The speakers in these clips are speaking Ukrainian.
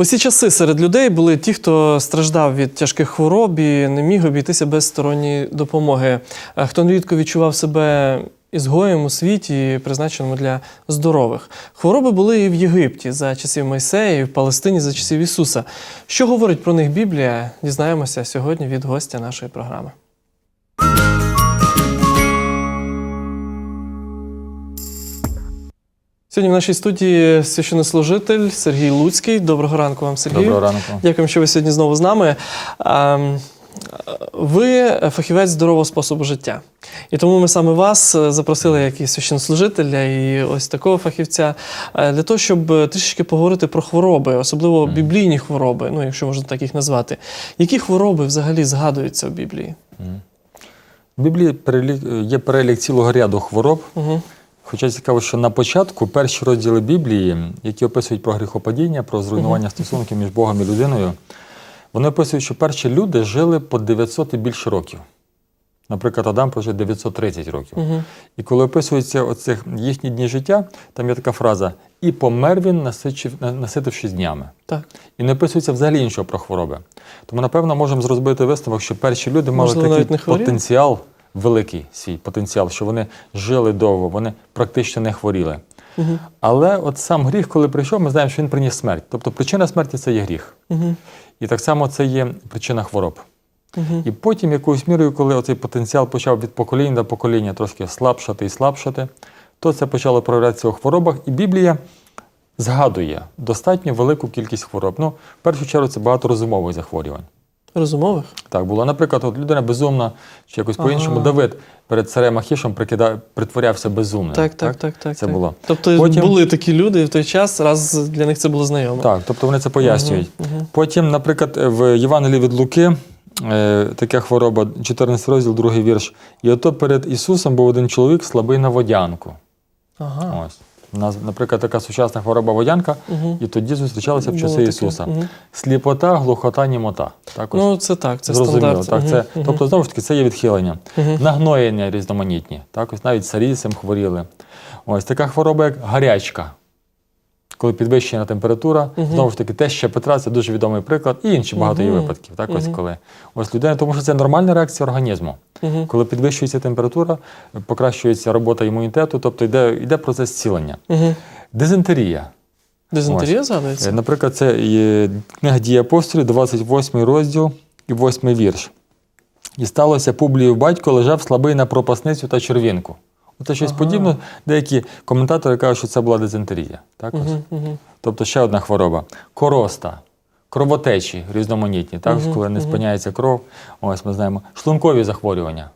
Усі часи серед людей були ті, хто страждав від тяжких хвороб і не міг обійтися без сторонньої допомоги. Е, Хто нерідко відчував себе ізгоєм у світі, призначеному для здорових. Хвороби були і в Єгипті за часів Мойсея, і в Палестині за часів Ісуса. Що говорить про них Біблія? Дізнаємося сьогодні від гостя нашої програми. Сьогодні в нашій студії священнослужитель Сергій Луцький. Доброго ранку вам, Сергій. Доброго ранку. Дякуємо, що ви сьогодні знову з нами. Ем, Ви фахівець здорового способу життя. І тому ми саме вас е, запросили як і священнослужителя, і ось такого фахівця, е, для того, щоб е, трішечки поговорити про хвороби, особливо біблійні хвороби, ну якщо можна так їх назвати. Які хвороби взагалі згадуються в Біблії? В Біблії перелік- є перелік цілого ряду хвороб. Угу. Хоча цікаво, що на початку перші розділи Біблії, які описують про гріхопадіння, про зруйнування стосунків між Богом і людиною, вони описують, що перші люди жили по 900 і більше років. Наприклад, Адам прожив 930 років. Угу. І коли описуються оцих їхні дні життя, там є така фраза: і помер він, насичив, наситившись днями. Так. І не описується взагалі іншого про хвороби. Тому, напевно, можемо зробити висновок, що перші люди мали Можливо, навіть такий потенціал, великий свій потенціал, що вони жили довго, вони практично не хворіли. Угу. Але от сам гріх, коли прийшов, ми знаємо, що він приніс смерть. Тобто причина смерті це є гріх. Угу. І так само це є причина хвороб. Угу. І потім, якоюсь мірою, коли оцей потенціал почав від покоління до покоління трошки слабшати і слабшати, то це почало проявлятися у хворобах. І Біблія згадує достатньо велику кількість хвороб. Ну, в першу чергу, це багато розумових захворювань. Розумових? Так було. Наприклад, от людина безумна, чи якось по-іншому Ага. Давид перед царем Ахішем прикида... притворявся безумним. Так, так, так, так. Це так. було. Тобто Потім- були такі люди в той час, раз для них це було знайомо. Так, тобто вони це пояснюють. Мгм. Потім, наприклад, в Євангелії від Луки е, така хвороба, 14 розділ, другий вірш. І ото перед Ісусом був один чоловік слабий на водянку. Ага. Ось. Наприклад, така сучасна хвороба водянка, Угу. і тоді зустрічалися в часи таке. Ісуса. Угу. Сліпота, глухота, німота. Так, ось. Ну, це так, це Зрозуміло. стандарт. Так, це, угу. Тобто, знову ж таки, це є відхилення. Угу. Нагноєння різноманітні. Так, ось навіть царісем хворіли. Ось така хвороба, як гарячка. Коли підвищена температура, Мгм. знову ж таки, теща Петра це дуже відомий приклад, і інші багато є випадків. Так, ось коли ось людина, тому що це нормальна реакція організму. Мгм. Коли підвищується температура, покращується робота імунітету, тобто йде, йде процес зцілення. Мгм. Дизентерія. Дизентерія Е, згадується? Наприклад, це книга дії апостолів, 28 розділ і 8 вірш. І сталося Публіїв батько лежав слабий на пропасницю та червінку. Оце щось Ага. подібне. Деякі коментатори кажуть, що це була дизентерія. Так ось? Мгм, мгм. Тобто ще одна хвороба. Короста, кровотечі різноманітні, так? Мгм, коли не спиняється кров. Ось ми знаємо. Шлункові захворювання.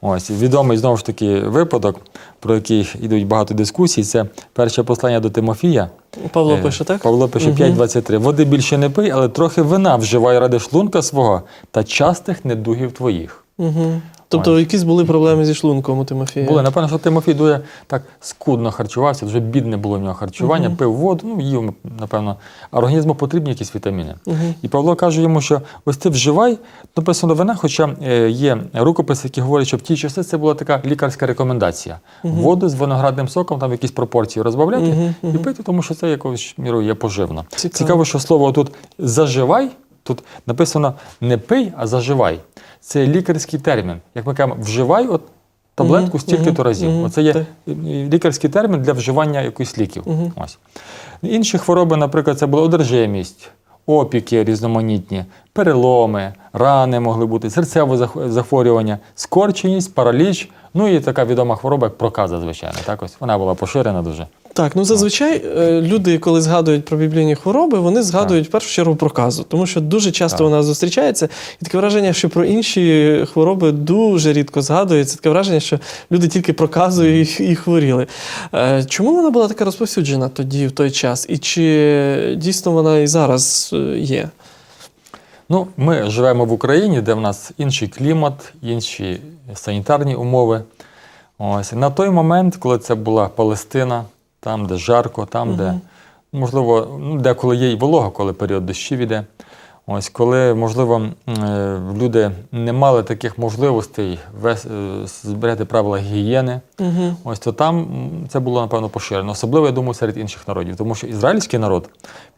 Ось відомий знову ж таки випадок, про який йдуть багато дискусій. Це перше послання до Тимофія. Павло Е, пише, так? Павло пише Мгм. 5.23. Води більше не пий, але трохи вина вживай ради шлунка свого та частих недугів твоїх. Угу. Тобто якісь були проблеми зі шлунком у Тимофія? Були, напевно, що Тимофій дуже так скудно харчувався, вже бідне було в нього харчування, Мгм. пив воду, ну їв, напевно, а організму потрібні якісь вітаміни. Угу. І Павло каже йому, що ось ти вживай, написано вина, хоча е, є рукописи, які говорять, що в ті часи це була така лікарська рекомендація. Мгм. Воду з виноградним соком, там якісь пропорції розбавляти Мгм, і мгм. пити, тому що це якоюсь мірою є поживно. Цікаво. Цікаво, що слово тут заживай, тут написано не пий, а заживай. Це лікарський термін. Як ми кажемо, вживай от таблетку стільки-то разів. Оце є лікарський термін для вживання якихось ліків. Ось. Інші хвороби, наприклад, це була одержимість, опіки різноманітні, переломи, рани могли бути, серцеве захворювання, скорченість, параліч. Ну і така відома хвороба, як проказа, звичайно. Так ось вона була поширена дуже. Так, ну зазвичай е, люди, коли згадують про біблійні хвороби, вони згадують в першу чергу проказу, тому що дуже часто Так. вона зустрічається, і таке враження, що про інші хвороби дуже рідко згадується. Таке враження, що люди тільки проказою і, і хворіли. Е, Чому вона була така розповсюджена тоді, в той час? І чи дійсно вона і зараз е, є? Ну, ми живемо в Україні, де в нас інший клімат, інші санітарні умови. Ось на той момент, коли це була Палестина, там, де жарко, там, де можливо, ну, деколи є і волога, коли період дощів іде. Ось коли, можливо, е, люди не мали таких можливостей е, зберегти правила гігієни, Угу. ось то там це було напевно поширено. Особливо, я думаю, серед інших народів, тому що ізраїльський народ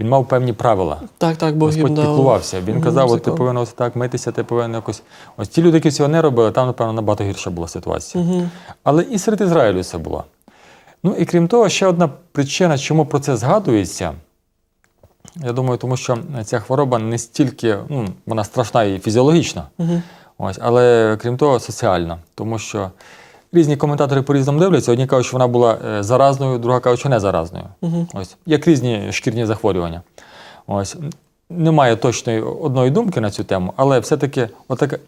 він мав певні правила. Так, так, їм Господь піклувався. Він казав, от ти повинен ось так митися, ти повинен якось. Ось ті люди, які цього не робили, там, напевно, набагато гірша була ситуація. Мгм. Але і серед Ізраїлю це було. Ну і крім того, ще одна причина, чому про це згадується. Я думаю, тому що ця хвороба не стільки, ну, вона страшна і фізіологічна, Мгм. ось, але крім того, соціальна. Тому що різні коментатори по-різному дивляться. Одні кажуть, що вона була е, заразною, друга кажуть, що не заразною. Мгм. Ось, як різні шкірні захворювання. Ось. Немає точної одної думки на цю тему, але все-таки,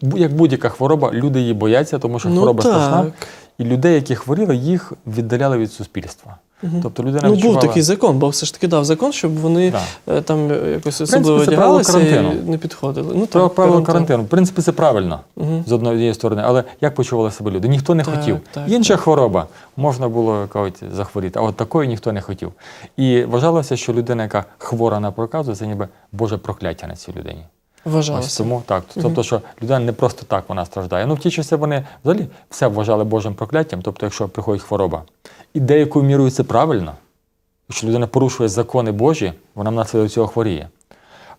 як будь-яка хвороба, люди її бояться, тому що Ну, хвороба страшна. Так. І людей, які хворіли, їх віддаляли від суспільства. Мгм. Тобто людина Ну, відчувала... був такий закон, Бог все ж таки дав закон, щоб вони Да. е, там е, якось особливо одягалися і не підходили. Ну, так, правило карантину. В принципі, це правильно Мгм. з однієї сторони, але як почували себе люди? Ніхто не Так, хотів. так, Інша хвороба можна було кажуть, захворіти, а от такої ніхто не хотів. І вважалося, що людина, яка хвора на проказу, це ніби Боже прокляття на цій людині. Ось тому так. Тобто, що людина не просто так вона страждає. Ну, в ті часи вони взагалі все вважали Божим прокляттям, тобто, якщо приходить хвороба. І деякою мірою це правильно. Якщо людина порушує закони Божі, вона внаслідок цього хворіє.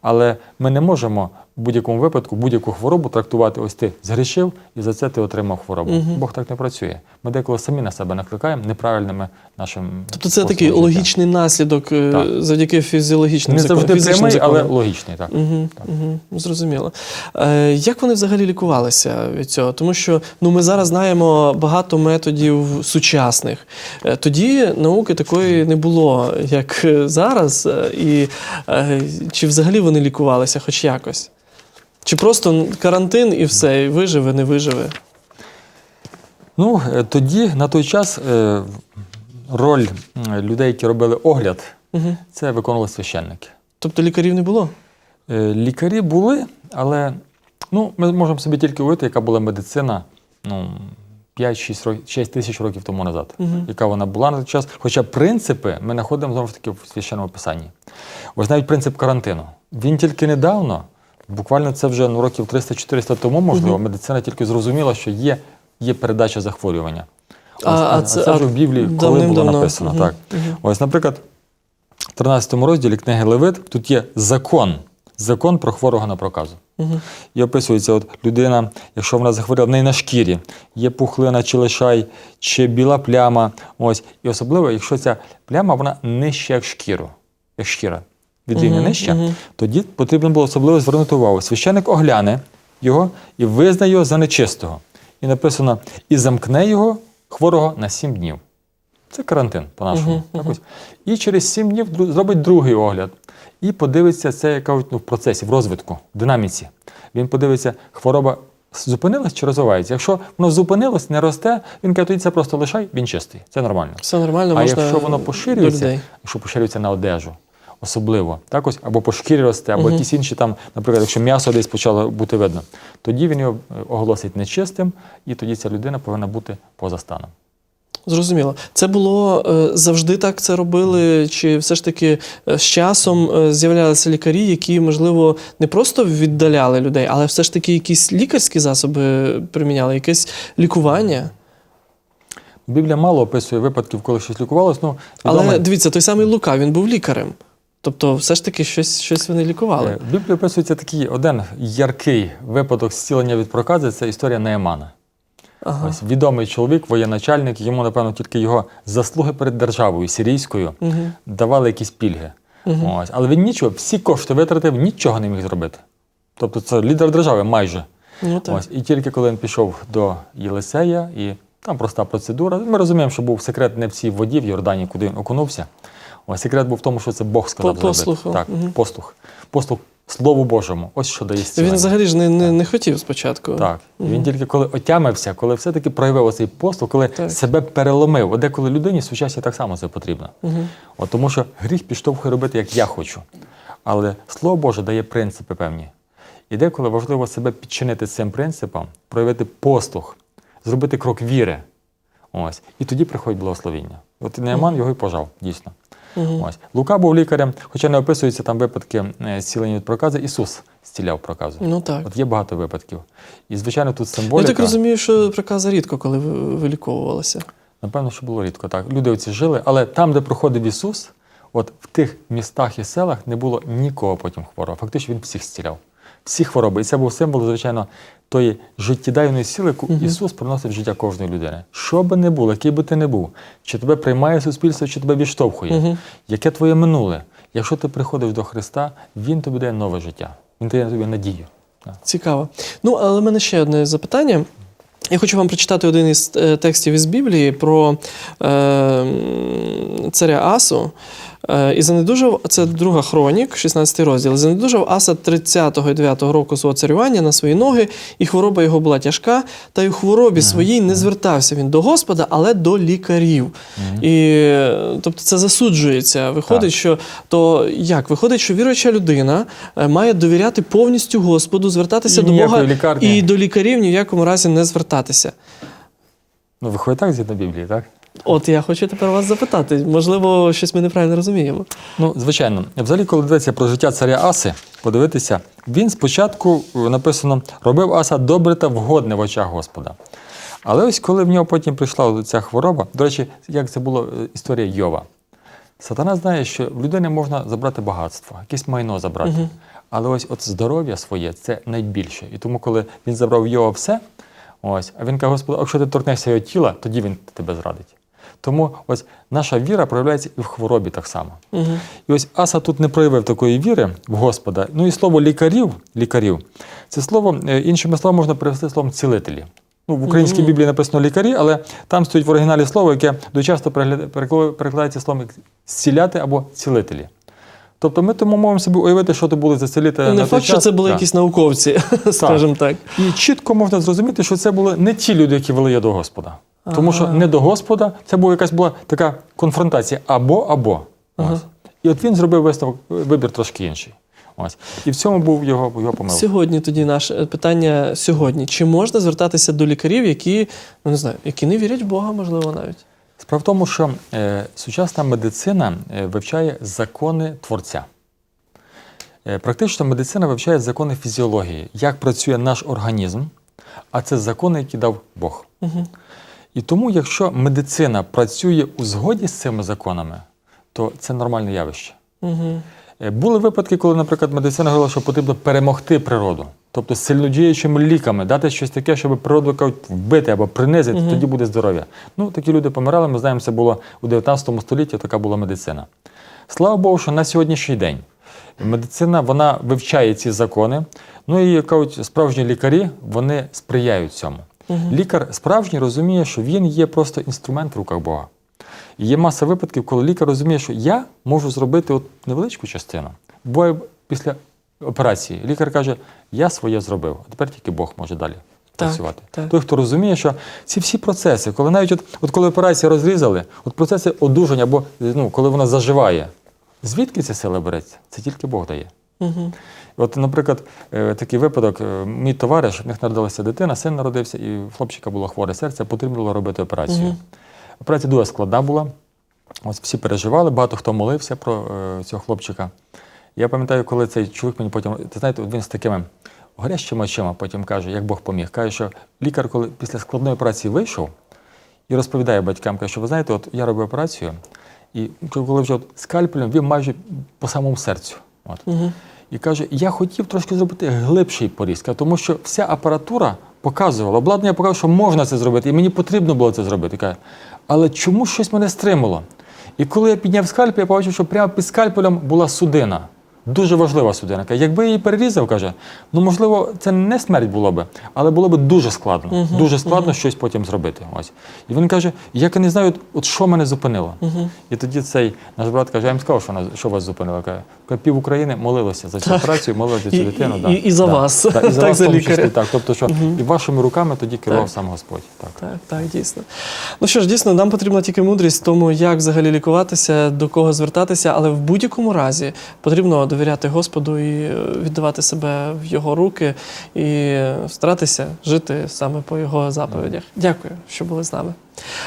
Але ми не можемо в будь-якому випадку будь-яку хворобу трактувати ось ти згрішив і за це ти отримав хворобу. Мгм. Бог так не працює. Ми деколи самі на себе накликаємо неправильними нашим. Тобто це такий життя. логічний наслідок е, Так. завдяки фізіологічним Не законам. завжди прямий, але логічний. Так. Угу, угу, зрозуміло. Е, як вони взагалі лікувалися від цього? Тому що ну, ми зараз знаємо багато методів сучасних. Е, тоді науки такої не було, як е, зараз. І е, чи взагалі вони лікувалися хоч якось? Чи просто карантин і все, і виживе, не виживе? Ну, е, тоді, на той час, е, роль людей, які робили огляд, Угу. це виконували священники. Тобто лікарів не було? Е, Лікарі були, але ну, ми можемо собі тільки уявити, яка була медицина ну, 5-6 тисяч років тому назад, Мгм. яка вона була на той час. Хоча принципи ми знаходимо знову ж таки в священному писанні. Ось навіть принцип карантину. Він тільки недавно, буквально це вже ну, років 300-400 тому, можливо, медицина тільки зрозуміла, що є, є передача захворювання. А- а а, це- це вже в Біблії коли було написано. Мгм. Так. Мгм. Ось, наприклад, в 13 розділі книги Левит тут є закон, закон про хворого на проказу. Угу. І описується, от людина, якщо вона захворіла, в неї на шкірі, є пухлина чи лишай, чи біла пляма. Ось. І особливо, якщо ця пляма вона нижча, як шкіру, як шкіра, від рівня Мгм, нижча, мгм. тоді потрібно було особливо звернути увагу. Священник огляне його і визнає його за нечистого. І написано: і замкне його хворого на сім днів. Це карантин по-нашому. Мгм, Так ось. І через сім днів зробить другий огляд. І подивиться це, як кажуть, ну, в процесі, в розвитку, в динаміці. Він подивиться, хвороба зупинилась чи розвивається. Якщо воно зупинилось, не росте, він каже, тоді це просто лишай, він чистий. Це нормально. Все нормально, А можна якщо воно поширюється, якщо поширюється на одежу, особливо, так ось, або по шкірі росте, або якісь інші там, наприклад, якщо м'ясо десь почало бути видно, тоді він його е, оголосить нечистим, і тоді ця людина повинна бути поза станом. Зрозуміло. Це було е, завжди так це робили, чи все ж таки е, з часом з'являлися лікарі, які, можливо, не просто віддаляли людей, але все ж таки якісь лікарські засоби приміняли, якесь лікування. Біблія мало описує випадків, коли щось лікувалось. Ну, Але дивіться, той самий Лука, він був лікарем. Тобто, все ж таки щось, щось вони лікували. Е, В Біблії описується такий один яркий випадок зцілення від прокази це історія Неемана. Ага. Ось відомий чоловік, воєначальник, йому, напевно, тільки його заслуги перед державою сирійською Угу. давали якісь пільги. Мгм. Ось. Але він нічого, всі кошти витратив, нічого не міг зробити. Тобто це лідер держави майже. Ну, так. Ось. І тільки коли він пішов до Єлисея, і там проста процедура. Ми розуміємо, що був секрет не в цій воді в Йордані, куди він окунувся. Ось секрет був в тому, що це Бог сказав послуху. Так, Мгм. послух. Послух Слову Божому. Ось що дає зцілення. Він взагалі ж не, не, не хотів спочатку. Так. Мгм. Він тільки коли отямився, коли все-таки проявив оцей послух, коли Так. себе переломив. От деколи людині сучасні так само це потрібно. Угу. От тому що гріх підштовхує робити, як я хочу. Але Слово Боже дає принципи певні. І деколи важливо себе підчинити цим принципам, проявити послух, зробити крок віри. Ось. І тоді приходить благословіння. От Неаман його і пожав, дійсно. Мгм. Ось. Лука був лікарем, хоча не описуються там випадки е, зцілення від прокази. Ісус зціляв проказу. Ну так. От є багато випадків. І, звичайно, тут Я так розумію, що проказа рідко, коли ви- виліковувалася. Напевно, що було рідко так. Люди оці жили, але там, де проходив Ісус, от в тих містах і селах не було нікого потім хворого. Фактично він всіх зціляв. Всі хвороби. І це був символ, звичайно, тої життєдайної сили, яку Ісус приносив в життя кожної людини. Що би не було, який би ти не був, чи тебе приймає суспільство, чи тебе відштовхує, яке твоє минуле. Якщо ти приходиш до Христа, Він тобі дає нове життя. Він дає тобі надію. Цікаво. Ну, але в мене ще одне запитання. Я хочу вам прочитати один із е, текстів із Біблії про е, царя Асу. Е, і занедужав, це друга хронік, 16 розділ. Занедужав Аса 30-го і 9-го року свого царювання на свої ноги, і хвороба його була тяжка, та й у хворобі своїй не звертався він до Господа, але до лікарів. І, тобто це засуджується. Виходить, Так. що то як? Виходить, що віруюча людина е, має довіряти повністю Господу, звертатися І до Бога лікарні. і до лікарів ні в якому разі не звертатися. Ну, виходить так згідно Біблії, так? От я хочу тепер вас запитати. Можливо, щось ми неправильно розуміємо. Ну, звичайно, взагалі, коли дивитися про життя царя Аси, подивитися, він спочатку е, написано робив Аса добре та вгодне в очах Господа. Але ось коли в нього потім прийшла ця хвороба, до речі, як це було е, історія Йова. Сатана знає, що в людини можна забрати багатство, якесь майно забрати. Але ось от здоров'я своє це найбільше. І тому, коли він забрав Йова все, ось, а він каже, Господи, якщо ти торкнешся його тіла, тоді він тебе зрадить. Тому ось наша віра проявляється і в хворобі так само. Угу. І ось Аса тут не проявив такої віри в Господа. Ну і слово лікарів, лікарів це слово, е, іншими словами, можна перевести словом цілителі. Ну, в українській Біблії написано лікарі, але там стоїть в оригіналі слово, яке дуже часто перекладається словом зціляти або цілителі. Тобто ми тому можемо собі уявити, що то були за цілителі. Не на той що час. це були Так. якісь науковці, скажімо так. І чітко можна зрозуміти, що це були не ті люди, які вели я до Господа. Тому що не до Господа, це була якась була така конфронтація або або. Ага. Ось. І от він зробив висновок, вибір трошки інший. Ось. І в цьому був його, його помилка. Сьогодні тоді наше питання сьогодні. Чи можна звертатися до лікарів, які ну не знаю, які не вірять в Бога, можливо, навіть? Справа в тому, що е, сучасна медицина е, вивчає закони творця. Е, практично медицина вивчає закони фізіології, як працює наш організм, а це закони, які дав Бог. Угу. І тому, якщо медицина працює у згоді з цими законами, то це нормальне явище. Угу. Були випадки, коли, наприклад, медицина говорила, що потрібно перемогти природу, тобто сильнодіючими ліками, дати щось таке, щоб природу кажуть, вбити або принизити, тоді буде здоров'я. Ну, такі люди помирали. Ми знаємо, це було у 19 столітті, така була медицина. Слава Богу, що на сьогоднішній день медицина вона вивчає ці закони. Ну і кажуть, справжні лікарі вони сприяють цьому. Лікар справжній розуміє, що він є просто інструмент в руках Бога. І є маса випадків, коли лікар розуміє, що я можу зробити от невеличку частину. Буває після операції. Лікар каже, я своє зробив, а тепер тільки Бог може далі Так, працювати. так. Той, хто розуміє, що ці всі процеси, коли навіть от, от коли операцію розрізали, от процеси одужання, або ну, коли вона заживає, звідки ця сила береться? Це тільки Бог дає. Угу. От, наприклад, е, такий випадок, е, мій товариш, в них народилася дитина, син народився, і в хлопчика було хворе серце, потрібно було робити операцію. Мгм. Операція дуже складна була. Ось всі переживали, багато хто молився про е, цього хлопчика. Я пам'ятаю, коли цей чоловік мені потім, ти знаєте, він з такими горящими очима потім каже, як Бог поміг. Каже, що лікар, коли після складної операції вийшов і розповідає батькам, каже, що ви знаєте, от я робив операцію, і коли вже от скальпелем, він майже по самому серцю. От. Угу. І каже, я хотів трошки зробити глибший поріз, тому що вся апаратура показувала, обладнання показувало, що можна це зробити, і мені потрібно було це зробити. Каже, але чому щось мене стримало? І коли я підняв скальп, я побачив, що прямо під скальпелем була судина. Дуже важлива судина. Якби її перерізав, каже, ну можливо, це не смерть було би, але було б дуже складно. дуже складно щось потім зробити. Ось. І він каже: як я не знаю, от, от що мене зупинило. І тоді цей наш брат каже, я їм сказав, що, нас- що вас зупинило. Каже, «Каже, пів України молилося за цю операцію, молилися за цю дитину. і- да. і- і за Да. вас. Так, і за Так, вас за в тому числі, так. Тобто, що і вашими руками тоді керував Так. сам Господь. Так. Так, так, дійсно. Ну що ж, дійсно, нам потрібна тільки мудрість тому, як взагалі лікуватися, до кого звертатися, але в будь-якому разі потрібно довіряти Господу і е, віддавати себе в Його руки і старатися жити саме по Його заповідях. Дякую, що були з нами.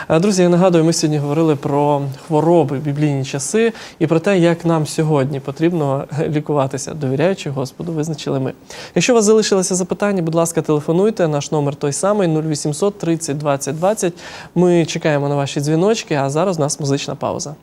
Е, Друзі, я нагадую, ми сьогодні говорили про хвороби в біблійні часи і про те, як нам сьогодні потрібно е, лікуватися, довіряючи Господу, визначили ми. Якщо у вас залишилися запитання, будь ласка, телефонуйте. Наш номер той самий 0800 30 20 20. Ми чекаємо на ваші дзвіночки, а зараз у нас музична пауза.